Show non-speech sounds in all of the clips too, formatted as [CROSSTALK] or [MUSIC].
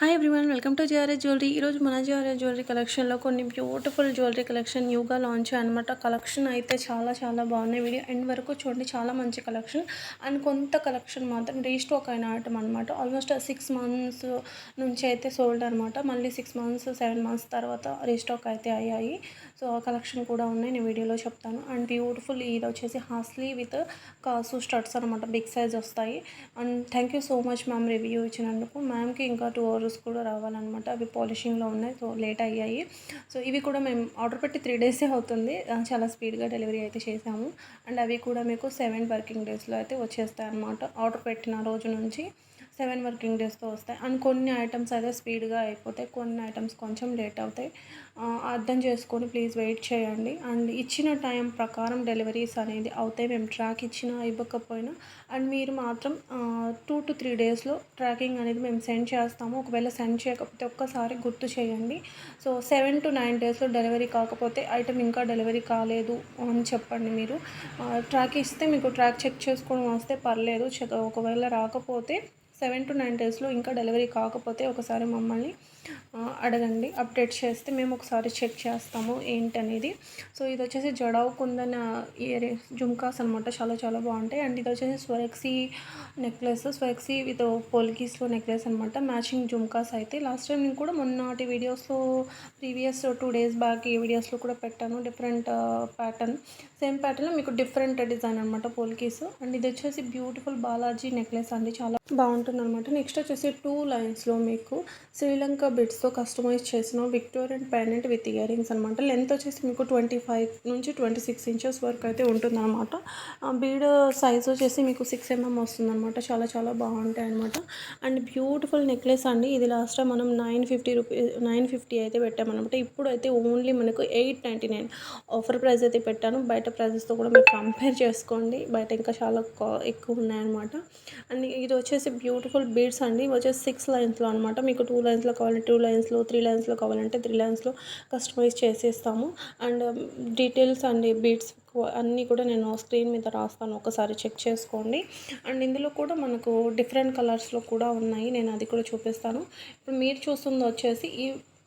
Hi everyone welcome to GRS jewellery ఈరోజు మన GRS jewellery కలెక్షన్లో కొన్ని బ్యూటిఫుల్ జ్యువెలరీ కలెక్షన్ న్యూగా లాంచ్ అనమాట కలెక్షన్ అయితే చాలా చాలా బాగున్నాయి. వీడియో ఎండ్ వరకు చూడండి. చాలా మంచి కలెక్షన్ అండ్ కొంత కలెక్షన్ మాత్రం రీస్టాక్ అయిన ఐటమ్ అనమాట ఆల్మోస్ట్ సిక్స్ మంత్స్ నుంచి అయితే సోల్డ్ అనమాట మళ్ళీ సిక్స్ మంత్స్ సెవెన్ మంత్స్ తర్వాత రీస్టాక్ అయితే అయ్యాయి. సో ఆ కలెక్షన్ కూడా ఉన్నాయి. నేను వీడియోలో చెప్తాను. అండ్ బ్యూటిఫుల్ ఇది వచ్చేసి హాస్లీ విత్ కాసు స్టడ్స్ అనమాట బిగ్ సైజ్ వస్తాయి. And thank you so much ma'am review ఇచ్చినందుకు. మ్యామ్కి ఇంకా టూ అవర్స్ కూడా రావాలన్నమాట. అవి పాలిషింగ్లో ఉన్నాయి. సో లేట్ అయ్యాయి. సో ఇవి కూడా మేము ఆర్డర్ పెట్టి త్రీ డేసే అవుతుంది. చాలా స్పీడ్గా డెలివరీ అయితే చేసాము అండ్ అవి కూడా మీకు సెవెన్ వర్కింగ్ డేస్లో అయితే వచ్చేస్తాయి అనమాట ఆర్డర్ పెట్టిన రోజు నుంచి. సెవెన్ వర్కింగ్ డేస్తో వస్తాయి. అండ్ కొన్ని ఐటమ్స్ అయితే స్పీడ్గా అయిపోతాయి. కొన్ని ఐటమ్స్ కొంచెం లేట్ అవుతాయి. అర్థం చేసుకొని ప్లీజ్ వెయిట్ చేయండి. అండ్ ఇచ్చిన టైం ప్రకారం డెలివరీస్ అనేది అవుతాయి. మేము ట్రాక్ ఇచ్చినా ఇవ్వకపోయినా. అండ్ మీరు మాత్రం టూ టు త్రీ డేస్లో ట్రాకింగ్ అనేది మేము సెండ్ చేస్తాము. ఒకవేళ సెండ్ చేయకపోతే ఒక్కసారి గుర్తు చేయండి. సో సెవెన్ టు నైన్ డేస్లో డెలివరీ కాకపోతే ఐటమ్ ఇంకా డెలివరీ కాలేదు అని చెప్పండి మీరు. ట్రాక్ ఇస్తే మీకు ట్రాక్ చెక్ చేసుకోవడం వస్తే పర్లేదు. ఒకవేళ రాకపోతే సెవెన్ టు నైన్ డేస్లో ఇంకా డెలివరీ కాకపోతే ఒకసారి మమ్మల్ని అడగండి అప్డేట్ చేస్తే మేము ఒకసారి చెక్ చేస్తాము ఏంటనేది. సో ఇది వచ్చేసి జడావు కుందన్ ఇయర్ జుమ్కాస్ అనమాట చాలా చాలా బాగుంటాయి. అండ్ ఇది వచ్చేసి స్వరక్సీ నెక్లెస్ స్వరక్సీ విత్ పోల్కీస్లో నెక్లెస్ అనమాట మ్యాచింగ్ జుమ్కాస్ అయితే. లాస్ట్ టైం నేను కూడా మొన్నటి వీడియోస్లో ప్రీవియస్ టూ డేస్ బ్యాక్ ఈ వీడియోస్లో కూడా పెట్టాను. Different pattern. సేమ్ ప్యాటర్న్లో మీకు డిఫరెంట్ డిజైన్ అనమాట పోల్కీస్. అండ్ ఇది వచ్చేసి బ్యూటిఫుల్ బాలాజీ నెక్లెస్ అండి. చాలా బాగుంటుంది అనమాట నెక్స్ట్ వచ్చేసి టూ లైన్స్లో మీకు శ్రీలంక బిట్స్తో కస్టమైజ్ చేసిన విక్టోరియన్ పెండెంట్ విత్ ఇయరింగ్స్ అనమాట లెంత్ వచ్చేసి మీకు ట్వంటీ ఫైవ్ నుంచి ట్వంటీ సిక్స్ ఇంచెస్ వరకు అయితే ఉంటుందన్నమాట. బీడ్ సైజ్ వచ్చేసి మీకు సిక్స్ ఎంఎం వస్తుంది అనమాట చాలా చాలా బాగుంటాయి అనమాట అండ్ బ్యూటిఫుల్ నెక్లెస్ అండి. ఇది లాస్ట్ టైం మనం nine fifty rupees nine fifty అయితే పెట్టామన్నమాట. ఇప్పుడు అయితే ఓన్లీ మనకు eight ninety nine offer price అయితే పెట్టాను. బయట ప్రైజెస్తో కూడా మీరు కంపేర్ చేసుకోండి. బయట ఇంకా చాలా ఎక్కువ ఉన్నాయన్నమాట. అండ్ ఇది వచ్చేసి బ్యూటిఫుల్ బీడ్స్ అండి. వచ్చేసి సిక్స్ లైన్స్లో అనమాట మీకు టూ లైన్స్లో కావాలంటే టూ లైన్స్లో త్రీ లైన్స్లో కావాలంటే త్రీ లైన్స్లో కస్టమైజ్ చేసేస్తాము. And um, details and beads అన్నీ కూడా నేను స్క్రీన్ మీద రాస్తాను. ఒకసారి చెక్ చేసుకోండి. అండ్ ఇందులో కూడా మనకు డిఫరెంట్ కలర్స్లో కూడా ఉన్నాయి. నేను అది కూడా చూపిస్తాను. ఇప్పుడు మీరు చూస్తుంది వచ్చేసి ఈ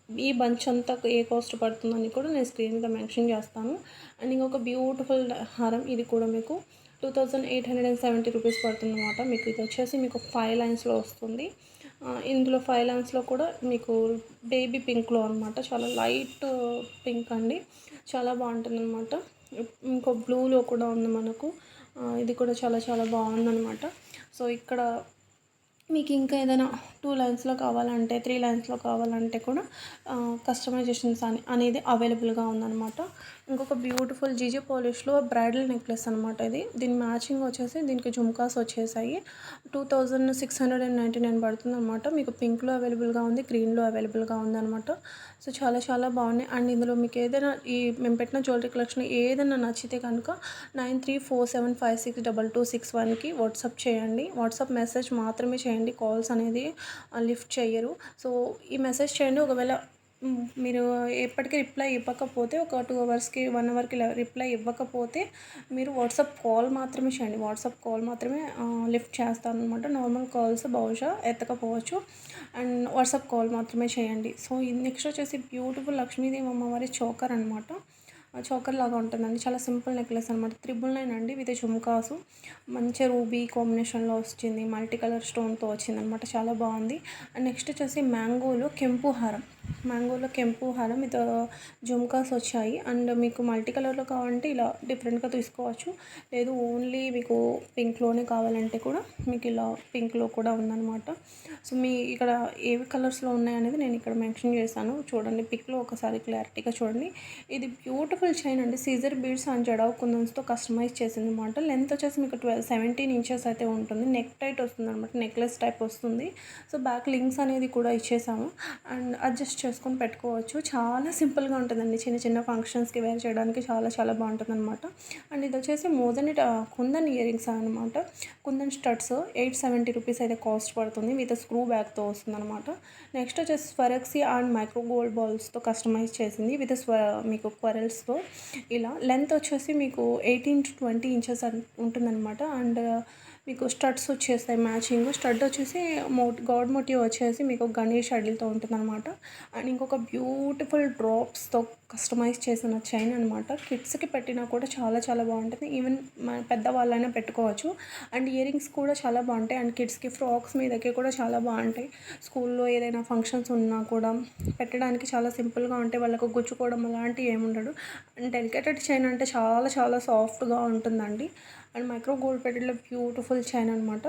ఈ బంచ్ అంతా ఏ కాస్ట్ పడుతుందని కూడా నేను స్క్రీన్ మీద మెన్షన్ చేస్తాను. అండ్ ఇంకొక బ్యూటిఫుల్ హారం ఇది కూడా మీకు two thousand eight hundred and seventy rupees పడుతుందన్నమాట. మీకు ఇది వచ్చేసి మీకు ఫైవ్ లైన్స్లో వస్తుంది. ఇందులో ఫైవ్ లైన్స్లో కూడా మీకు బేబీ పింక్లో అనమాట చాలా లైట్ పింక్ అండి. చాలా బాగుంటుంది అనమాట ఇంకో బ్లూలో కూడా ఉంది మనకు. ఇది కూడా చాలా చాలా బాగుందనమాట సో ఇక్కడ మీకు ఇంకా ఏదైనా టూ లైన్స్లో కావాలంటే త్రీ లైన్స్లో కావాలంటే కూడా కస్టమైజేషన్స్ అని అనేది అవైలబుల్గా ఉందన్నమాట. ఇంకొక బ్యూటిఫుల్ జీజీ పాలిష్లో బ్రైడల్ నెక్లెస్ అనమాట ఇది. దీని మ్యాచింగ్ వచ్చేసి దీనికి జుమ్కాస్ వచ్చేసాయి. Two thousand six hundred and ninety nine పడుతుంది అనమాట మీకు పింక్లో అవైలబుల్గా ఉంది గ్రీన్లో అవైలబుల్గా ఉంది అనమాట సో చాలా చాలా బాగున్నాయి. అండ్ ఇందులో మీకు ఏదైనా ఈ మేము పెట్టిన జ్యువెలరీ కలెక్షన్ ఏదైనా నచ్చితే కనుక nine three four seven five six double two six వన్కి వాట్సాప్ చేయండి. వాట్సాప్ మెసేజ్ మాత్రమే చేయండి. కాల్స్ అనేది uh, లిఫ్ట్ చేయరు. సో ఈ మెసేజ్ చేయండి. ఒకవేళ మీరు ఎప్పటికీ రిప్లై ఇవ్వకపోతే ఒక టూ అవర్స్కి వన్ అవర్కి రిప్లై ఇవ్వకపోతే మీరు వాట్సాప్ కాల్ మాత్రమే చేయండి. వాట్సాప్ కాల్ మాత్రమే లిఫ్ట్ చేస్తాను అనమాట నార్మల్ కాల్స్ బహుశా ఎత్తకపోవచ్చు. అండ్ వాట్సాప్ కాల్ మాత్రమే చేయండి. సో నెక్స్ట్ వచ్చేసి బ్యూటిఫుల్ లక్ష్మీదేవి అమ్మవారి చోకర్ అనమాట చోకర్ లాగా ఉంటుందండి. చాలా సింపుల్ నెక్లెస్ అనమాట త్రిబుల్ నైన్ అండి. విత్ జుమ్కాసు మంచి రూబీ కాంబినేషన్లో వచ్చింది. మల్టీ కలర్ స్టోన్తో వచ్చింది అనమాట చాలా బాగుంది. అండ్ నెక్స్ట్ వచ్చేసి మ్యాంగోలో కెంపు హారం. మ్యాంగోలో కెంపు హారం మీతో జుమ్కాస్ వచ్చాయి. అండ్ మీకు మల్టీ కలర్లో కావాలంటే ఇలా డిఫరెంట్గా తీసుకోవచ్చు. లేదు ఓన్లీ మీకు పింక్లోనే కావాలంటే కూడా మీకు ఇలా పింక్లో కూడా ఉందన్నమాట. సో మీ ఇక్కడ ఏవి కలర్స్లో ఉన్నాయనేది నేను ఇక్కడ మెన్షన్ చేశాను. చూడండి పిక్లో ఒకసారి క్లారిటీగా చూడండి. ఇది బ్యూటిఫుల్ చైన్ అండి. సీజర్ బీడ్స్ అండ్ జడావు కుందన్స్తో కస్టమైజ్ చేసింది అనమాట లెంత్ వచ్చేసి మీకు ట్వెల్వ్ సెవెంటీన్ ఇంచెస్ అయితే ఉంటుంది. నెక్ టైట్ వస్తుంది అనమాట నెక్లెస్ టైప్ వస్తుంది. సో బ్యాక్ లింక్స్ అనేది కూడా ఇచ్చేసాము. అండ్ అడ్జస్ట్ చేసుకొని పెట్టుకోవచ్చు. చాలా సింపుల్గా ఉంటుందండి. చిన్న చిన్న ఫంక్షన్స్కి వేర్ చేయడానికి చాలా చాలా బాగుంటుంది అనమాట అండ్ ఇది వచ్చేసి మోదన్ కుందన్ ఇయర్ రింగ్స్ అనమాట kundan studs eight seventy rupees అయితే కాస్ట్ పడుతుంది. విత్ స్క్రూ బ్యాగ్తో వస్తుంది అనమాట నెక్స్ట్ వచ్చేసి స్వరక్సీ అండ్ మైక్రో గోల్డ్ బాల్స్తో కస్టమైజ్ చేసింది. విత్ స్వ మీకు క్వరల్స్తో ఇలా లెంత్ వచ్చేసి మీకు ఎయిటీన్ టు ట్వంటీ ఇంచెస్ ఉంటుందన్నమాట. అండ్ మీకు స్టడ్స్ వచ్చేస్తాయి మ్యాచింగ్. స్టడ్ వచ్చేసి మో గాడ్ మోటివ్ వచ్చేసి మీకు గణేష్ అడిల్తో ఉంటుందన్నమాట. అండ్ ఇంకొక బ్యూటిఫుల్ డ్రాప్స్తో కస్టమైజ్ చేసిన చైన్ అనమాట కిడ్స్కి పెట్టినా కూడా చాలా చాలా బాగుంటుంది. ఈవెన్ మన పెద్దవాళ్ళైనా పెట్టుకోవచ్చు. అండ్ ఇయర్ రింగ్స్ కూడా చాలా బాగుంటాయి. అండ్ కిడ్స్కి ఫ్రాక్స్ మీదకి కూడా చాలా బాగుంటాయి. స్కూల్లో ఏదైనా ఫంక్షన్స్ ఉన్నా కూడా పెట్టడానికి చాలా సింపుల్గా ఉంటాయి వాళ్ళకు గుచ్చుకోవడం అలాంటివి ఏమి అండ్ డెలికేటెడ్ చైన్ అంటే చాలా చాలా సాఫ్ట్గా ఉంటుందండి. అండ్ మైక్రో గోల్డ్ ప్లేటెడ్లో బ్యూటిఫుల్ చైన్ అనమాట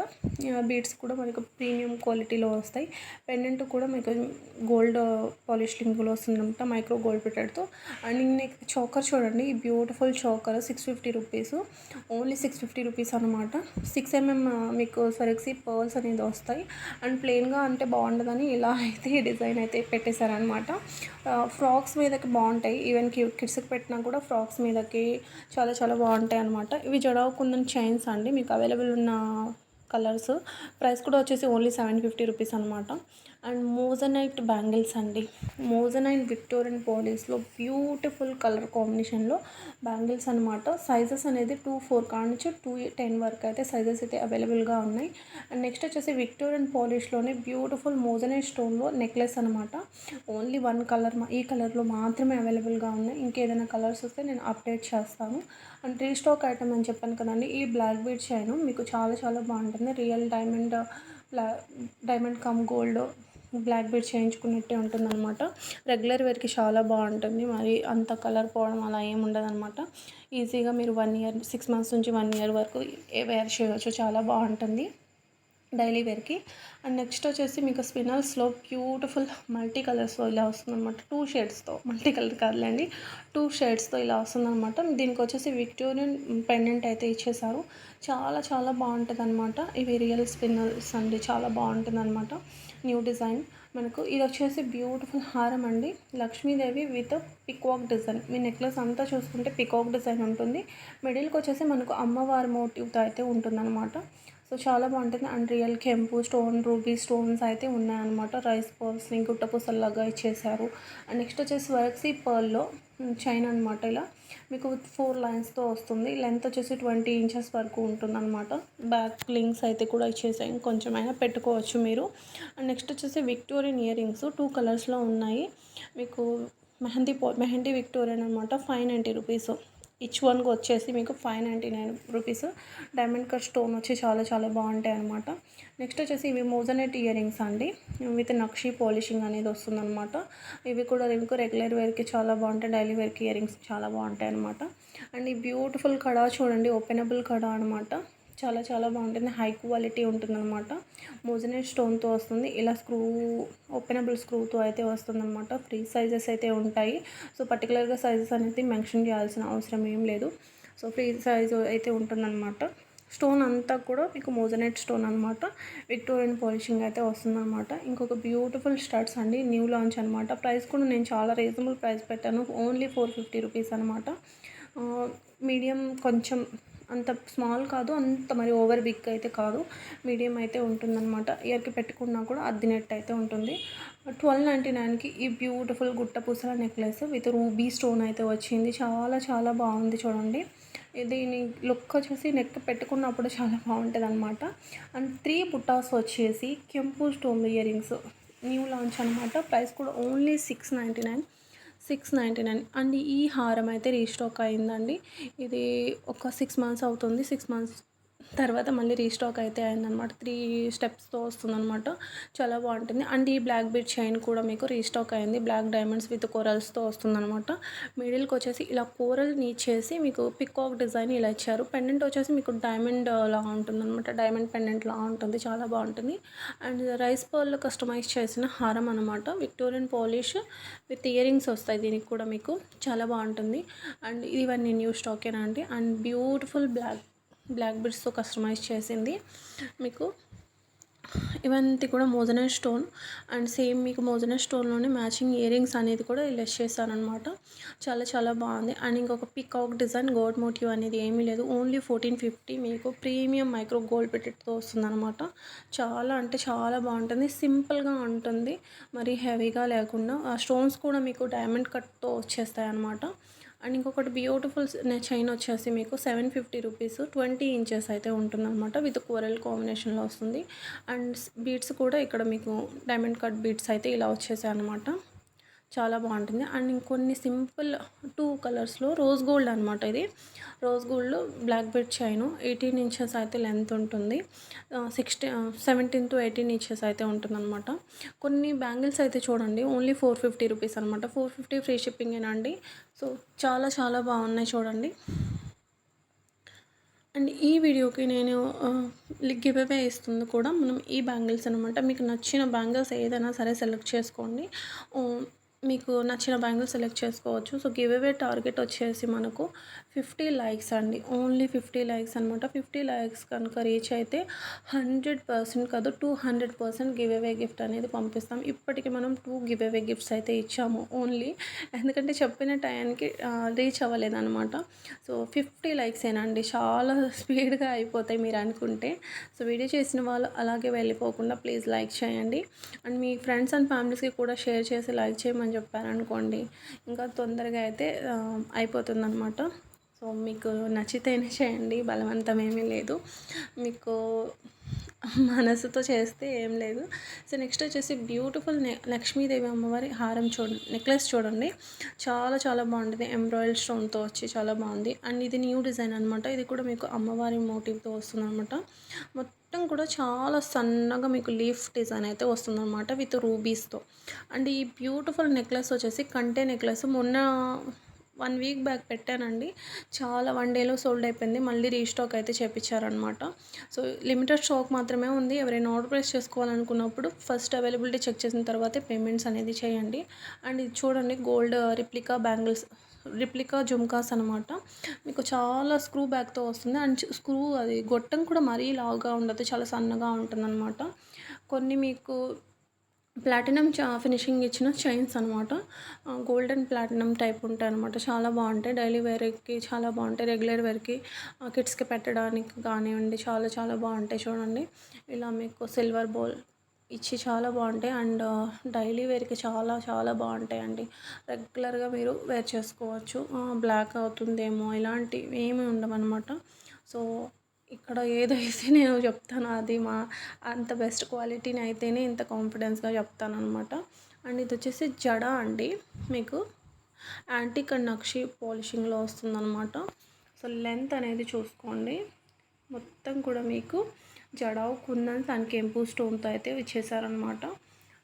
బీడ్స్ కూడా మనకు ప్రీమియం క్వాలిటీలో వస్తాయి. పెండెంట్ కూడా మీకు గోల్డ్ పాలిష్ లింక్లో వస్తుందన్నమాట మైక్రో గోల్డ్ ప్లేటెడ్తో అండ్ నెక్ చోకర్ చూడండి ఈ beautiful choker six fifty rupees. Only six fifty rupees అనమాట సిక్స్ ఎంఎం మీకు సరెక్సీ పర్ల్స్ అనేది వస్తాయి. అండ్ ప్లెయిన్గా అంటే బాగుండదని ఇలా అయితే డిజైన్ అయితే పెట్టేశారనమాట ఫ్రాక్స్ మీదకి బాగుంటాయి. ఈవెన్ కిడ్స్కి పెట్టినా కూడా ఫ్రాక్స్ మీదకి చాలా చాలా బాగుంటాయి అనమాట ఇవి జడవకుండా కుందన్ చైన్స్ అండి మీకు అవైలబుల్ ఉన్న కలర్స్. ప్రైస్ కూడా వచ్చేసి ఓన్లీ సెవెన్ ఫిఫ్టీ రూపీస్ అనమాట అండ్ మోజనైట్ బ్యాంగిల్స్ అండి. మోజనైట్ విక్టోరియన్ పాలిస్లో బ్యూటిఫుల్ కలర్ కాంబినేషన్లో బ్యాంగిల్స్ అనమాట సైజెస్ అనేది టూ ఫోర్ కాడ నుంచి టూ టెన్ వరకు అయితే సైజెస్ అయితే అవైలబుల్గా ఉన్నాయి. అండ్ నెక్స్ట్ వచ్చేసి విక్టోరియన్ పాలిష్లోనే బ్యూటిఫుల్ మోజనైట్ స్టోన్లో నెక్లెస్ అనమాట ఓన్లీ వన్ కలర్ ఈ కలర్లో మాత్రమే అవైలబుల్గా ఉన్నాయి. ఇంకేదైనా కలర్స్ వస్తే నేను అప్డేట్ చేస్తాను. అండ్ రీస్టాక్ ఐటమ్ అని చెప్పాను కదండి ఈ బ్లాక్ బీడ్ చైన్ మీకు చాలా చాలా బాగుంటుంది. Real diamond diamond come gold black bead చేయించుకున్నట్టే ఉంటుందన్నమాట. రెగ్యులర్ వేర్కి చాలా బాగుంటుంది. మరి అంత కలర్ పోవడం అలా ఏమి ఉండదన్నమాట. ఈజీగా మీరు వన్ ఇయర్ సిక్స్ మంత్స్ నుంచి వన్ ఇయర్ వరకు వేర్ చేయవచ్చు చాలా బాగుంటుంది డైలీ వేర్కి అండ్ నెక్స్ట్ వచ్చేసి మీకు స్పినల్స్లో బ్యూటిఫుల్ మల్టీ కలర్స్లో ఇలా వస్తుందన్నమాట. టూ షేడ్స్తో మల్టీ కలర్ కాదులేండి. టూ షేడ్స్తో ఇలా వస్తుందన్నమాట. దీనికి వచ్చేసి విక్టోరియన్ పెండెంట్ అయితే ఇచ్చేసారు. చాలా చాలా బాగుంటుంది అనమాట ఇవి రియల్ స్పిన్నల్స్ అండి. చాలా బాగుంటుంది అనమాట న్యూ డిజైన్. మనకు ఇది వచ్చేసి బ్యూటిఫుల్ హారం అండి. Lakshmi Devi with peacock design. Me necklace అంతా చూసుకుంటే పికాక్ డిజైన్ ఉంటుంది. మిడిల్కి వచ్చేసి మనకు అమ్మవారి మోటివ్తో అయితే ఉంటుందన్నమాట. సో చాలా బాగుంటుంది. అండ్ రియల్ కెంపు స్టోన్ రూబీ స్టోన్స్ అయితే ఉన్నాయన్నమాట. రైస్ పర్ల్స్ని గుట్ట పూసల్లాగా ఇచ్చేసారు అండ్ నెక్స్ట్ వచ్చేసి వర్క్సీ పర్ల్లో చైన్ అనమాట ఇలా. మీకు విత్ ఫోర్ లైన్స్తో వస్తుంది. లెంత్ వచ్చేసి ట్వంటీ ఇంచెస్ వరకు ఉంటుందన్నమాట. బ్యాక్ లింక్స్ అయితే కూడా ఇచ్చేసాయి. కొంచెం అయినా పెట్టుకోవచ్చు మీరు. అండ్ నెక్స్ట్ వచ్చేసి విక్టోరియన్ ఇయర్ రింగ్స్ టూ కలర్స్లో ఉన్నాయి. మీకు మెహందీ పో మెహందీ విక్టోరియన్ అనమాట ఫైవ్ నైంటీ రూపీస్. ఇచ్ వన్కి వచ్చేసి మీకు five ninety nine rupees diamond cut stone వచ్చి చాలా చాలా బాగుంటాయి అనమాట నెక్స్ట్ వచ్చేసి ఇవి మోజనెట్ ఇయర్ రింగ్స్ అండి. విత్ నక్షి పాలిషింగ్ అనేది వస్తుందన్నమాట. ఇవి కూడా మీకు రెగ్యులర్ వేర్కి చాలా బాగుంటాయి. డైలీ వేర్కి ఇయర్ రింగ్స్ చాలా బాగుంటాయి అనమాట అండ్ ఈ బ్యూటిఫుల్ కడా చూడండి ఓపెనబుల్ కడా అనమాట చాలా చాలా బాగుంటుంది. హై క్వాలిటీ ఉంటుందన్నమాట. మోజనెట్ స్టోన్తో వస్తుంది. ఇలా స్క్రూ ఓపెనబుల్ స్క్రూతో అయితే వస్తుందన్నమాట. ఫ్రీ సైజెస్ అయితే ఉంటాయి. సో పర్టికులర్గా సైజెస్ అనేది మెన్షన్ చేయాల్సిన అవసరం ఏం లేదు. సో ఫ్రీ సైజ్ అయితే ఉంటుందన్నమాట. స్టోన్ అంతా కూడా మీకు మోజనైట్ స్టోన్ అనమాట విక్టోరియన్ పాలిషింగ్ అయితే వస్తుందన్నమాట. ఇంకొక బ్యూటిఫుల్ స్టడ్స్ అండి. న్యూ లాంచ్ అనమాట ప్రైస్ కూడా నేను చాలా రీజనబుల్ ప్రైస్ పెట్టాను. ఓన్లీ ఫోర్ ఫిఫ్టీ రూపీస్ అనమాట మీడియం కొంచెం అంత స్మాల్ కాదు అంత మరి ఓవర్ బిగ్ అయితే కాదు. మీడియం అయితే ఉంటుందన్నమాట. ఇయర్కి పెట్టుకున్నా కూడా అద్దినట్టు అయితే ఉంటుంది. ట్వెల్వ్ నైంటీ నైన్కి ఈ బ్యూటిఫుల్ గుట్ట పూసల నెక్లెస్ విత్ రూబీ స్టోన్ అయితే వచ్చింది. చాలా చాలా బాగుంది చూడండి. దీని లుక్ వచ్చేసి నెక్ పెట్టుకున్నప్పుడు చాలా బాగుంటుంది అనమాట అండ్ త్రీ బుట్టాస్ వచ్చేసి కెంపు stone earrings. New launch అనమాట ప్రైస్ కూడా only six ninety nine. Six ninety nine. And ఈ హారం అయితే రీస్టాక్ అయిందండి. ఇది ఒక సిక్స్ మంత్స్ అవుతుంది. సిక్స్ మంత్స్ తర్వాత మళ్ళీ రీస్టాక్ అయితే అయిందనమాట త్రీ స్టెప్స్తో వస్తుందనమాట చాలా బాగుంటుంది. అండ్ ఈ బ్లాక్ బీట్ చైన్ కూడా మీకు రీస్టాక్ అయింది. బ్లాక్ డైమండ్స్ విత్ కోరల్స్తో వస్తుందనమాట మిడిల్కి వచ్చేసి ఇలా కోరల్ చేసి మీకు పికాక్ డిజైన్ ఇలా ఇచ్చారు. పెండెంట్ వచ్చేసి మీకు డైమండ్ లా ఉంటుందన్నమాట. డైమండ్ పెండెంట్ లా ఉంటుంది. చాలా బాగుంటుంది. అండ్ రైస్ పర్ల్ కస్టమైజ్ చేసిన హారం అనమాట విక్టోరియన్ పాలిష్ విత్ ఇయరింగ్స్ వస్తాయి దీనికి కూడా మీకు. చాలా బాగుంటుంది. అండ్ ఇవన్నీ న్యూ స్టాకేనా అండి? అండ్ బ్యూటిఫుల్ బ్లాక్ బ్లాక్ బిడ్స్తో కస్టమైజ్ చేసింది. మీకు ఇవంతా కూడా మోజనైట్ స్టోన్. అండ్ సేమ్ మీకు మోజనైట్ స్టోన్లోనే మ్యాచింగ్ ఇయరింగ్స్ అనేది కూడా లెస్ చేశానమాట చాలా చాలా బాగుంది. అండ్ ఇంకొక పికాక్ డిజైన్ గోల్డ్ మోటివ్ అనేది ఏమీ లేదు. ఓన్లీ ఫోర్టీన్ ఫిఫ్టీ మీకు ప్రీమియం మైక్రో గోల్డ్ పెట్టెట్తో వస్తుందన్నమాట. చాలా అంటే చాలా బాగుంటుంది. సింపుల్గా ఉంటుంది. మరి హెవీగా లేకుండా ఆ స్టోన్స్ కూడా మీకు డైమండ్ కట్తో వచ్చేస్తాయి అన్నమాట అండ్ ఇంకొకటి బ్యూటిఫుల్ చైన్ వచ్చేసి మీకు seven fifty rupees twenty inches అయితే ఉంటుందన్నమాట విత్ కూరల్ కాంబినేషన్లో వస్తుంది. అండ్ బీడ్స్ కూడా ఇక్కడ మీకు డైమండ్ కట్ బీడ్స్ అయితే ఇలా వచ్చేసాయి అనమాట చాలా బాగుంటుంది. అండ్ ఇంకొన్ని సింపుల్ టూ కలర్స్లో రోజ్ గోల్డ్ అనమాట ఇది. Rose gold black bead chain eighteen inches అయితే లెంత్ ఉంటుంది. Sixty seventeen to eighteen inches అయితే ఉంటుందన్నమాట. కొన్ని బ్యాంగిల్స్ అయితే చూడండి ఓన్లీ ఫోర్ ఫిఫ్టీ రూపీస్ అనమాట ఫోర్ ఫిఫ్టీ ఫ్రీ షిప్పింగేనండి సో చాలా చాలా బాగున్నాయి చూడండి. అండ్ ఈ వీడియోకి నేను గివ్ అవే ఇస్తుంది కూడా. మనం ఈ బ్యాంగిల్స్ అనమాట మీకు నచ్చిన బ్యాంగిల్స్ ఏదైనా సరే సెలెక్ట్ చేసుకోండి. మీకు నచ్చిన బ్యాంగిల్ సెలెక్ట్ చేసుకోవచ్చు. సో గివ్ అవే టార్గెట్ వచ్చేసి మనకు ఫిఫ్టీ లైక్స్ అండి. ఓన్లీ ఫిఫ్టీ లైక్స్ అనమాట ఫిఫ్టీ లైక్స్ కనుక రీచ్ అయితే హండ్రెడ్ పర్సెంట్ కాదు two hundred percent give away gift అనేది పంపిస్తాం. ఇప్పటికి మనం టూ గివ్ అవే గిఫ్ట్స్ అయితే ఇచ్చాము ఓన్లీ. ఎందుకంటే చెప్పిన టైంకి రీచ్ అవ్వలేదన్నమాట. సో ఫిఫ్టీ లైక్స్ ఏనండి చాలా స్పీడ్గా అయిపోతాయి మీరు అనుకుంటే. సో వీడియో చేసిన వాళ్ళు అలాగే వెళ్ళిపోకుండా ప్లీజ్ లైక్ చేయండి. అండ్ మీ ఫ్రెండ్స్ అండ్ ఫ్యామిలీస్కి కూడా షేర్ చేసి లైక్ చేయమని అని చెప్పారనుకోండి ఇంకా తొందరగా అయితే అయిపోతుంది అనమాట సో మీకు నచ్చితేనే చేయండి బలవంతం ఏమీ లేదు. మీకు మనసుతో చేస్తే ఏం లేదు. సో నెక్స్ట్ వచ్చేసి బ్యూటిఫుల్ లక్ష్మీదేవి అమ్మవారి హారం చూడండి నెక్లెస్ చూడండి. చాలా చాలా బాగుంటుంది. ఎంబ్రాయిడ్ స్టోన్తో వచ్చి చాలా బాగుంది. అండ్ ఇది న్యూ డిజైన్ అనమాట ఇది కూడా మీకు అమ్మవారి మోటివ్తో వస్తుంది అనమాట మొత్తం మొత్తం కూడా చాలా సన్నగా మీకు లీఫ్ డిజైన్ అయితే వస్తుందన్నమాట విత్ రూబీస్తో. అండ్ ఈ బ్యూటిఫుల్ నెక్లెస్ వచ్చేసి కంటే నెక్లెస్. మొన్న వన్ వీక్ బ్యాక్ పెట్టానండి. చాలా వన్ డేలో సోల్డ్ అయిపోయింది. మళ్ళీ రీస్టాక్ అయితే చేపించారనమాట సో లిమిటెడ్ స్టాక్ మాత్రమే ఉంది. ఎవరైనా ఆర్డర్ ప్లేస్ చేసుకోవాలనుకున్నప్పుడు ఫస్ట్ అవైలబిలిటీ చెక్ చేసిన తర్వాతే పేమెంట్స్ అనేది చేయండి. అండ్ ఇది చూడండి gold replica bangles. Replica jhumkas అనమాట మీకు చాలా స్క్రూ బ్యాగ్తో వస్తుంది. అండ్ స్క్రూ అది గొట్టం కూడా మరీ లావుగా ఉండదు. చాలా సన్నగా ఉంటుంది అనమాట కొన్ని మీకు ప్లాటినం చా ఫినిషింగ్ ఇచ్చిన చైన్స్ అనమాట గోల్డెన్ ప్లాటినం టైప్ ఉంటాయి అనమాట చాలా బాగుంటాయి. డైలీ వేర్కి చాలా బాగుంటాయి. రెగ్యులర్ వేర్కి కిడ్స్కి పెట్టడానికి కానివ్వండి చాలా చాలా బాగుంటాయి చూడండి. ఇలా మీకు సిల్వర్ బౌల్ ఇచ్చి చాలా బాగుంటాయి. అండ్ డైలీ వేర్కి చాలా చాలా బాగుంటాయి అండి రెగ్యులర్గా మీరు వేర్ చేసుకోవచ్చు. బ్లాక్ అవుతుందేమో ఇలాంటివి ఏమి ఉండవన్నమాట. సో ఇక్కడ ఏదైతే [LAUGHS] నేను చెప్తానో అది మా అంత బెస్ట్ క్వాలిటీని అయితేనే ఇంత కాన్ఫిడెన్స్గా చెప్తాను అనమాట అండ్ ఇది వచ్చేసి జడ అండి. మీకు యాంటిక్ అండ్ నక్షి పాలిషింగ్లో వస్తుందన్నమాట. సో లెంత్ అనేది చూసుకోండి. మొత్తం కూడా మీకు జడావు కుందన్ సన్కెంపు స్టోన్తో అయితే ఇచ్చేసారనమాట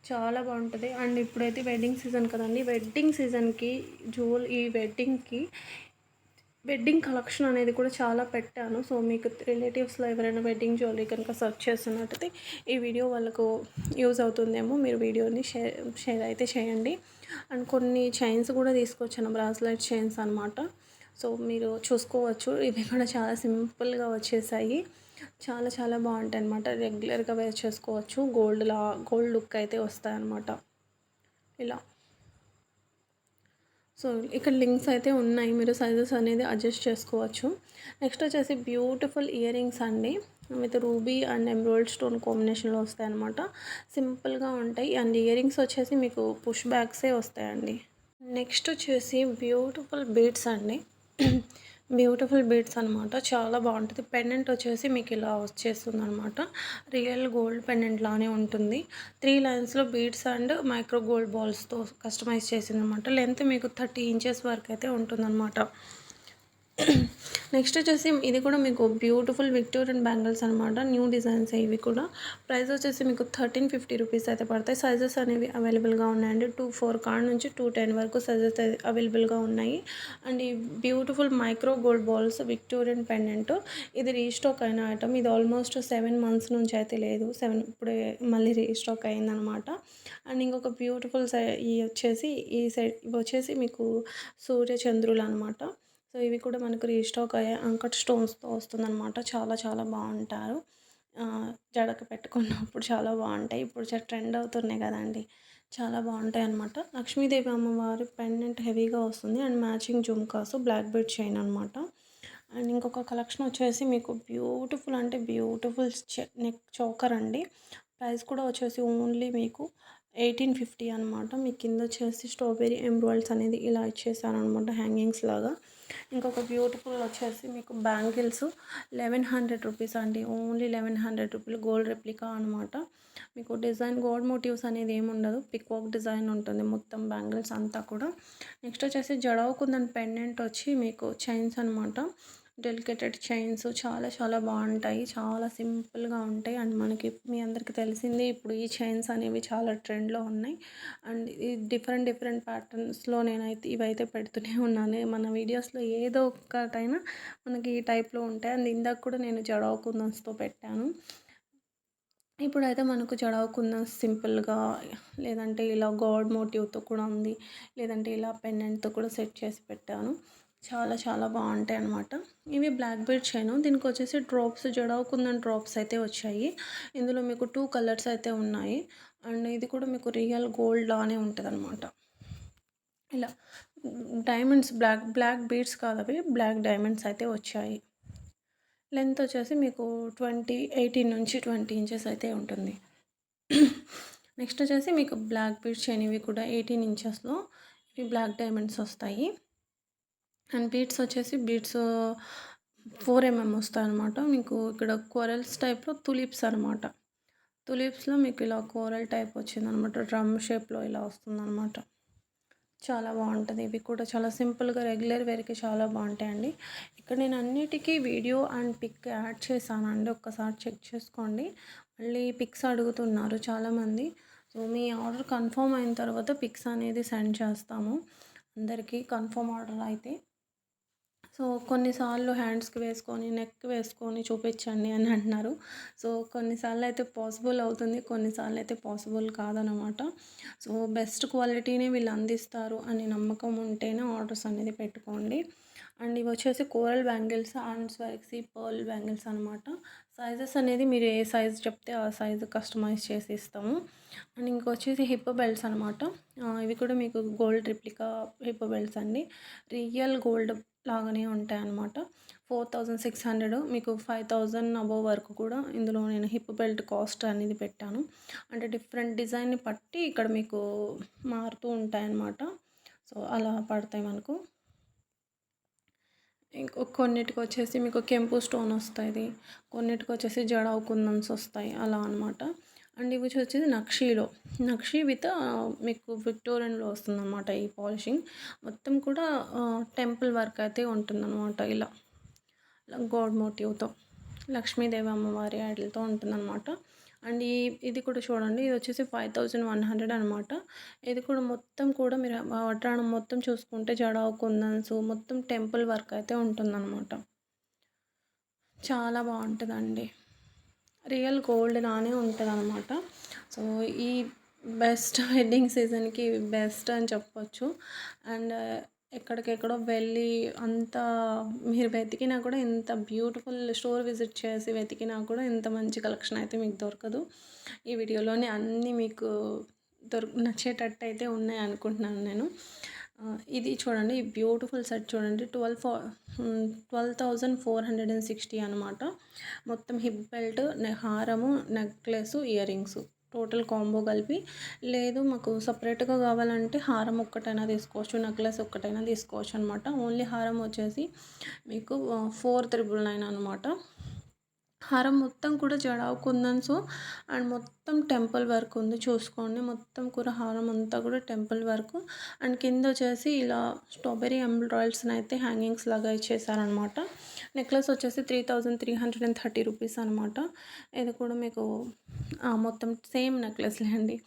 చాలా బాగుంటుంది. అండ్ ఇప్పుడైతే వెడ్డింగ్ సీజన్ కదండి. వెడ్డింగ్ సీజన్కి జూల్ ఈ వెడ్డింగ్కి వెడ్డింగ్ కలెక్షన్ అనేది కూడా చాలా పెట్టాను. సో మీకు రిలేటివ్స్లో ఎవరైనా వెడ్డింగ్ జ్యువెలరీ కనుక సెర్చ్ చేస్తున్నట్టయితే ఈ వీడియో వాళ్ళకు యూజ్ అవుతుందేమో మీరు వీడియోని షేర్ షేర్ అయితే చేయండి. అండ్ కొన్ని చైన్స్ కూడా తీసుకొచ్చాను. బ్రాస్లెట్ చైన్స్ అనమాట సో మీరు చూసుకోవచ్చు. ఇవి కూడా చాలా సింపుల్గా వచ్చేసాయి. చాలా చాలా బాగుంటాయి అనమాట రెగ్యులర్గా వేర్ చేసుకోవచ్చు. గోల్డ్లా గోల్డ్ లుక్ అయితే వస్తాయన్నమాట. ఇలా. సో ఇక్కడ లింక్స్ అయితే ఉన్నాయి. మీరు సైజెస్ అనేది అడ్జస్ట్ చేసుకోవచ్చు. నెక్స్ట్ వచ్చేసి బ్యూటిఫుల్ ఇయర్ రింగ్స్ అండి విత్ రూబీ అండ్ ఎంబ్రాయిడ్ స్టోన్ కాంబినేషన్లో వస్తాయి అనమాట సింపుల్గా ఉంటాయి. అండ్ ఇయర్ రింగ్స్ వచ్చేసి మీకు పుష్ బ్యాగ్సే వస్తాయండి. నెక్స్ట్ వచ్చేసి బ్యూటిఫుల్ బీడ్స్ అండి. బ్యూటిఫుల్ బీడ్స్ అనమాట చాలా బాగుంటుంది. పెండెంట్ వచ్చేసి మీకు ఇలా వచ్చేస్తుంది అనమాట రియల్ గోల్డ్ పెండెంట్ లానే ఉంటుంది. త్రీ లైన్స్లో బీడ్స్ అండ్ మైక్రో గోల్డ్ బాల్స్తో కస్టమైజ్ చేసింది అనమాట లెంత్ మీకు థర్టీ ఇంచెస్ వరకు అయితే ఉంటుందన్నమాట. నెక్స్ట్ వచ్చేసి ఇది కూడా మీకు బ్యూటిఫుల్ విక్టోరియన్ బ్యాంగిల్స్ అనమాట న్యూ డిజైన్స్ ఇవి కూడా. ప్రైస్ వచ్చేసి మీకు థర్టీన్ ఫిఫ్టీ రూపీస్ అయితే పడతాయి. సైజెస్ అనేవి అవైలబుల్గా ఉన్నాయండి. టూ ఫోర్ కార్డ్ నుంచి టూ టెన్ వరకు సైజెస్ అవైలబుల్గా ఉన్నాయి. అండ్ ఈ beautiful micro gold balls Victorian pendant ఇది రీస్టాక్ అయిన ఐటమ్ ఇది ఆల్మోస్ట్ సెవెన్ మంత్స్ నుంచి అయితే లేదు. సెవెన్ ఇప్పుడే మళ్ళీ రీస్టాక్ అయిందనమాట అండ్ ఇంకొక బ్యూటిఫుల్ సై ఈ వచ్చేసి ఈ సైడ్ ఇవి వచ్చేసి మీకు సూర్యచంద్రులు అనమాట సో ఇవి కూడా మనకు రీస్టాక్ అయ్యే అంకట్ స్టోన్స్తో వస్తుందన్నమాట. చాలా చాలా బాగుంటారు. జడకు పెట్టుకున్నప్పుడు చాలా బాగుంటాయి. ఇప్పుడు ట్రెండ్ అవుతున్నాయి కదండి. చాలా బాగుంటాయి అనమాట లక్ష్మీదేవి అమ్మవారి పెండెంట్ హెవీగా వస్తుంది. And matching jhumkas black bead chain అనమాట అండ్ ఇంకొక కలెక్షన్ వచ్చేసి మీకు బ్యూటిఫుల్ అంటే బ్యూటిఫుల్ నెక్ చోకర్ అండి. ప్రైస్ కూడా వచ్చేసి ఓన్లీ మీకు ఎయిటీన్ ఫిఫ్టీ అనమాట మీ కింద వచ్చేసి స్ట్రాబెరీ ఎంబ్రాయిడ్స్ అనేది ఇలా ఇచ్చేసాను అనమాట హ్యాంగింగ్స్ లాగా. ఇంకొక బ్యూటిఫుల్ వచ్చేసి మీకు బ్యాంగిల్స్ లెవెన్ హండ్రెడ్ రూపీస్ అండి. ఓన్లీ లెవెన్ హండ్రెడ్ రూపీలు గోల్డ్ రెప్లికా అనమాట మీకు డిజైన్ గోల్డ్ మోటివ్స్ అనేది ఏమి ఉండదు. పిక్వాక్ డిజైన్ ఉంటుంది మొత్తం బ్యాంగిల్స్ అంతా కూడా. నెక్స్ట్ వచ్చేసి జడవకుందని పెండెంట్ వచ్చి మీకు చైన్స్ అనమాట డెలికేటెడ్ చైన్స్ చాలా చాలా బాగుంటాయి. చాలా సింపుల్గా ఉంటాయి. అండ్ మనకి మీ అందరికీ తెలిసింది ఇప్పుడు ఈ చైన్స్ అనేవి చాలా ట్రెండ్లో ఉన్నాయి. అండ్ ఈ డిఫరెంట్ డిఫరెంట్ ప్యాటర్న్స్లో నేనైతే ఇవైతే పెడుతూనే ఉన్నాను. మన వీడియోస్లో ఏదో ఒక్కటైనా మనకి ఈ టైప్లో ఉంటాయి. అండ్ ఇందాక కూడా నేను జడవ కుందన్స్తో పెట్టాను. ఇప్పుడైతే మనకు జడావ్ కుందన్స్ సింపుల్గా లేదంటే ఇలా గాడ్ మోటివ్తో కూడా ఉంది. లేదంటే ఇలా పెండెంట్తో కూడా సెట్ చేసి పెట్టాను. చాలా చాలా బాగుంటాయి అనమాట ఇవి బ్లాక్ బెడ్ చైన్ దీనికి వచ్చేసి డ్రాప్స్ జడవుకుందని డ్రాప్స్ అయితే వచ్చాయి. ఇందులో మీకు టూ కలర్స్ అయితే ఉన్నాయి. అండ్ ఇది కూడా మీకు రియల్ గోల్డ్ లానే ఉంటుంది అనమాట ఇలా డైమండ్స్ బ్లాక్ బ్లాక్ బీడ్స్ కాదు అవి బ్లాక్ డైమండ్స్ అయితే వచ్చాయి. లెంత్ వచ్చేసి మీకు ట్వంటీ ఎయిటీన్ నుంచి ట్వంటీ ఇంచెస్ అయితే ఉంటుంది. నెక్స్ట్ వచ్చేసి మీకు బ్లాక్ బీడ్స్ చైన్ ఇవి కూడా ఎయిటీన్ ఇంచెస్లో ఇవి బ్లాక్ డైమండ్స్ వస్తాయి. అండ్ బీట్స్ వచ్చేసి బీట్స్ ఫోర్ ఎంఎం వస్తాయి అనమాట మీకు ఇక్కడ కోరల్స్ టైప్లో తులిప్స్ అనమాట తులిప్స్లో మీకు ఇలా కోరల్ టైప్ వచ్చిందనమాట డ్రమ్ షేప్లో ఇలా వస్తుందన్నమాట. చాలా బాగుంటుంది. ఇవి కూడా చాలా సింపుల్గా రెగ్యులర్ వేర్కి చాలా బాగుంటాయండి. ఇక్కడ నేను అన్నిటికీ వీడియో అండ్ పిక్ యాడ్ చేశానండి. ఒక్కసారి చెక్ చేసుకోండి. మళ్ళీ పిక్స్ అడుగుతున్నారు చాలామంది. సో మీ ఆర్డర్ కన్ఫర్మ్ అయిన తర్వాత పిక్స్ అనేది సెండ్ చేస్తాము. అందరికీ కన్ఫర్మ్ ఆర్డర్ అయితే. సో కొన్నిసార్లు హ్యాండ్స్కి వేసుకొని నెక్ వేసుకొని చూపించండి అని అంటున్నారు. సో కొన్నిసార్లు అయితే పాసిబుల్ అవుతుంది కొన్నిసార్లు అయితే పాసిబుల్ కాదనమాట సో బెస్ట్ క్వాలిటీనే వీళ్ళు అందిస్తారు అని నమ్మకం ఉంటేనే ఆర్డర్స్ అనేది పెట్టుకోండి. అండ్ ఇవి వచ్చేసి coral bangles and Swarovski pearl bangles అనమాట సైజెస్ అనేది మీరు ఏ సైజ్ చెప్తే ఆ సైజు కస్టమైజ్ చేసి ఇస్తాము. అండ్ ఇంకొచ్చేసి హిప్ బెల్ట్స్ అనమాట ఇవి కూడా మీకు గోల్డ్ రిప్లికా హిప్ బెల్ట్స్ అండి. రియల్ గోల్డ్ లాగానే ఉంటాయి అన్నమాట ఫోర్ థౌజండ్ సిక్స్ హండ్రెడ్ మీకు ఫైవ్ థౌజండ్ అబోవ్ వరకు కూడా ఇందులో నేను హిప్ బెల్ట్ కాస్ట్ అనేది పెట్టాను. అంటే డిఫరెంట్ డిజైన్ని బట్టి ఇక్కడ మీకు మారుతూ ఉంటాయన్నమాట. సో అలా పడతాయి మనకు. ఇంకో కొన్నిటికి వచ్చేసి మీకు కెంపు స్టోన్ వస్తుంది కొన్నిటికి వచ్చేసి జడావు కుందన్స్ వస్తాయి. అలా అనమాట అండ్ ఇవి వచ్చేసి నక్షీలో. నక్షీ విత్ మీకు విక్టోరియన్లో వస్తుందన్నమాట ఈ పాలిషింగ్. మొత్తం కూడా టెంపుల్ వర్క్ అయితే ఉంటుందన్నమాట ఇలా. గోడ్ మోటివ్తో లక్ష్మీదేవి అమ్మవారి ఐడల్తో ఉంటుందన్నమాట. అండ్ ఈ ఇది కూడా చూడండి ఇది వచ్చేసి ఫైవ్ థౌజండ్ వన్ హండ్రెడ్ అనమాట ఇది కూడా మొత్తం కూడా మీరు వడ్రాణం మొత్తం చూసుకుంటే జడావు కుందన్స్ మొత్తం టెంపుల్ వర్క్ అయితే ఉంటుందన్నమాట. చాలా బాగుంటుందండి. రియల్ గోల్డ్ నానే ఉంటుంది అనమాట సో ఈ బెస్ట్ [LAUGHS] వెడ్డింగ్ సీజన్కి బెస్ట్ అని చెప్పొచ్చు. అండ్ ఎక్కడికెక్కడో వెళ్ళి అంత మీరు వెతికినా కూడా ఇంత బ్యూటిఫుల్ స్టోర్ విజిట్ చేసి వెతికినా కూడా ఇంత మంచి కలెక్షన్ అయితే మీకు దొరకదు. ఈ వీడియోలోనే అన్నీ మీకు దొర నచ్చేటట్టు అయితే ఉన్నాయి అనుకుంటున్నాను నేను. ఇది చూడండి బ్యూటిఫుల్ సెట్ చూడండి. Twelve four twelve thousand four hundred and sixty అనమాట మొత్తం హిప్ బెల్ట్ హారము necklace earrings total combo కలిపి. లేదు మాకు సపరేట్గా కావాలంటే హారం ఒక్కటైనా తీసుకోవచ్చు నెక్లెస్ ఒక్కటైనా తీసుకోవచ్చు అనమాట ఓన్లీ హారం వచ్చేసి మీకు ఫోర్ త్రిబుల్ నైన్ అనమాట హారం మొత్తం కూడా జడావు సో అండ్ మొత్తం టెంపుల్ వర్క్ ఉంది. చూసుకోండి. మొత్తం కూడా హారం అంతా కూడా టెంపుల్ వర్క్. అండ్ కింద వచ్చేసి ఇలా స్ట్రాబెరీ ఎంబ్రాయిడ్స్ని అయితే హ్యాంగింగ్స్ లాగా ఇచ్చేసారనమాట. నెక్లెస్ వచ్చేసి three thousand three hundred and thirty rupees అనమాట. ఇది కూడా మీకు మొత్తం సేమ్ నెక్లెస్లే అండి.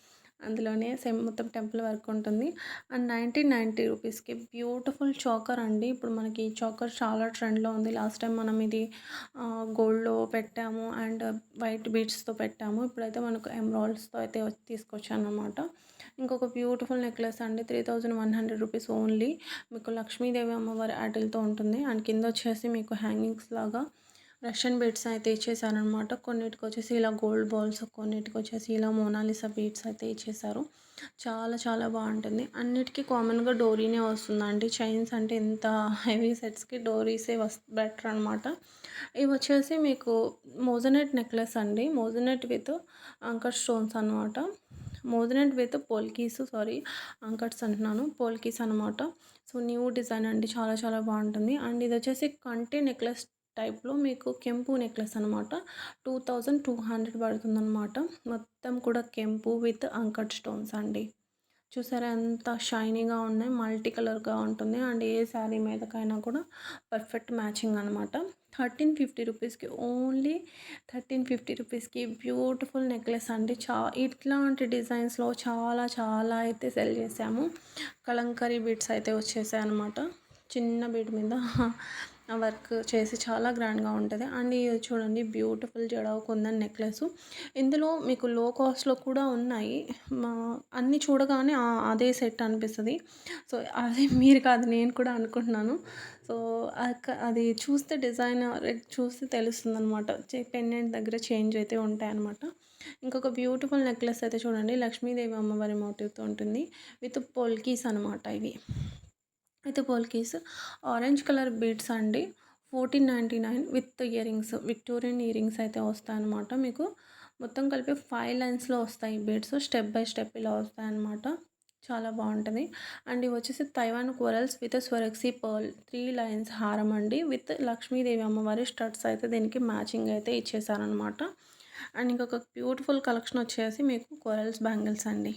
అందులోనే సెమ్ మొత్తం టెంపుల్ వర్క్ ఉంటుంది. అండ్ నైన్టీన్ నైంటీ రూపీస్కి బ్యూటిఫుల్ చాకర్ అండి. ఇప్పుడు మనకి ఈ చాకర్ చాలా ట్రెండ్లో ఉంది. లాస్ట్ టైం మనం ఇది గోల్డ్లో పెట్టాము అండ్ వైట్ బీడ్స్తో పెట్టాము. ఇప్పుడైతే మనకు ఎమరాల్డ్స్తో అయితే తీసుకొచ్చాను అనమాట ఇంకొక బ్యూటిఫుల్ నెక్లెస్ అండి. Three thousand one hundred rupees only. మీకు లక్ష్మీదేవి అమ్మవారి ఆటిల్తో ఉంటుంది. అండ్ కింద వచ్చేసి మీకు హ్యాంగింగ్స్ లాగా రష్యన్ బీట్స్ అయితే ఇచ్చేసారనమాట కొన్నిటికి వచ్చేసి ఇలా గోల్డ్ బాల్స్ కొన్నిటికి వచ్చేసి ఇలా మోనాలిసా బీట్స్ అయితే ఇచ్చేసారు. చాలా చాలా బాగుంటుంది. అన్నిటికీ కామన్గా డోరీనే వస్తుందండి. చైన్స్ అంటే ఎంత హెవీ సెట్స్కి డోరీసే వస్ బెటర్ అనమాట ఇవి వచ్చేసి మీకు మోజనెట్ నెక్లెస్ అండి. మోజనెట్ విత్ అంకర్ స్టోన్స్ అనమాట moissanite with polkis sorry uncuts అంటున్నాను. పోల్కీస్ అనమాట సో న్యూ డిజైన్ అండి. చాలా చాలా బాగుంటుంది. అండ్ ఇది వచ్చేసి కంటి నెక్లెస్ టైప్లో మీకు కెంపు నెక్లెస్ అనమాట టూ థౌజండ్ టూ హండ్రెడ్ పడుతుందనమాట మొత్తం కూడా కెంపు విత్ అంకట్ స్టోన్స్ అండి. చూసారా ఎంత షైనీగా ఉన్నాయి మల్టీ కలర్గా ఉంటుంది. అండ్ ఏ శారీ మీదకైనా కూడా పర్ఫెక్ట్ మ్యాచింగ్ అనమాట థర్టీన్ ఫిఫ్టీ రూపీస్కి ఓన్లీ థర్టీన్ ఫిఫ్టీ రూపీస్కి బ్యూటిఫుల్ నెక్లెస్ అండి. చా ఇట్లాంటి డిజైన్స్లో చాలా చాలా అయితే సెల్ చేసాము. కలంకరీ బీడ్స్ అయితే వచ్చేసాయి అనమాట చిన్న బీడ్ మీద వర్క్ చేసి చాలా గ్రాండ్గా ఉంటుంది. అండ్ ఇది చూడండి బ్యూటిఫుల్ జడావు కుందన్ నెక్లెస్. ఇందులో మీకు లో కాస్ట్లో కూడా ఉన్నాయి. మా అన్నీ చూడగానే అదే సెట్ అనిపిస్తుంది. సో అదే మీరు కాదు నేను కూడా అనుకుంటున్నాను. సో అది చూస్తే డిజైన్ చూస్తే తెలుస్తుంది అనమాట పెండెంట్ దగ్గర చేంజ్ అయితే ఉంటాయి అనమాట ఇంకొక బ్యూటిఫుల్ నెక్లెస్ అయితే చూడండి లక్ష్మీదేవి అమ్మవారి మోటివ్తో ఉంటుంది. విత్ పోల్కీస్ అనమాట ఇవి. అయితే పోల్కీస్ ఆరెంజ్ కలర్ బీడ్స్ అండి. Fourteen ninety nine with earrings Victorian earrings అయితే వస్తాయన్నమాట మీకు. మొత్తం కలిపి ఫైవ్ లైన్స్లో వస్తాయి బీడ్స్ స్టెప్ బై స్టెప్ ఇలా వస్తాయన్నమాట. చాలా బాగుంటుంది. అండ్ ఇవి వచ్చేసి Taiwan corals with Swarovski pearl. Three lines హారం అండి. విత్ లక్ష్మీదేవి అమ్మవారి స్టడ్స్ అయితే దీనికి మ్యాచింగ్ అయితే ఇచ్చేసారనమాట అండ్ ఇంకొక బ్యూటిఫుల్ కలెక్షన్ వచ్చేసి మీకు కోరల్స్ బ్యాంగిల్స్ అండి.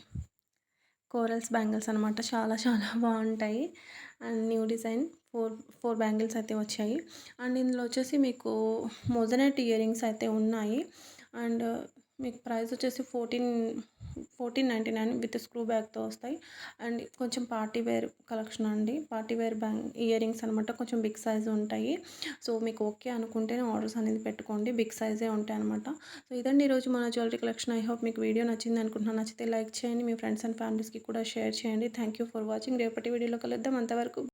కోరల్స్ బ్యాంగిల్స్ అనమాట చాలా చాలా బాగుంటాయి. And new design four four bangles అయితే వచ్చాయి. అండ్ ఇందులో వచ్చేసి మీకు మొజనెట్ ఇయర్ రింగ్స్ అయితే ఉన్నాయి. అండ్ మీకు ప్రైస్ వచ్చేసి fourteen fourteen ninety nine with screw బ్యాగ్తో వస్తాయి. అండ్ కొంచెం పార్టీ వేర్ కలెక్షన్ అండి. Party wear bang earrings అనమాట కొంచెం బిగ్ సైజ్ ఉంటాయి. సో మీకు ఓకే అనుకుంటేనే ఆర్డర్స్ అనేది పెట్టుకోండి. బిగ్ సైజే ఉంటాయి అనమాట సో ఇదండి ఈరోజు మన జ్యువెలరీ కలెక్షన్. ఐ హోప్ మీకు వీడియో నచ్చింది అనుకుంటున్నాను. నచ్చితే లైక్ చేయండి. మీ ఫ్రెండ్స్ అండ్ ఫ్యామిలీస్కి కూడా షేర్ చేయండి. Thank you for watching. రేపటి వీడియోలో కలుద్దాం. అంతవరకు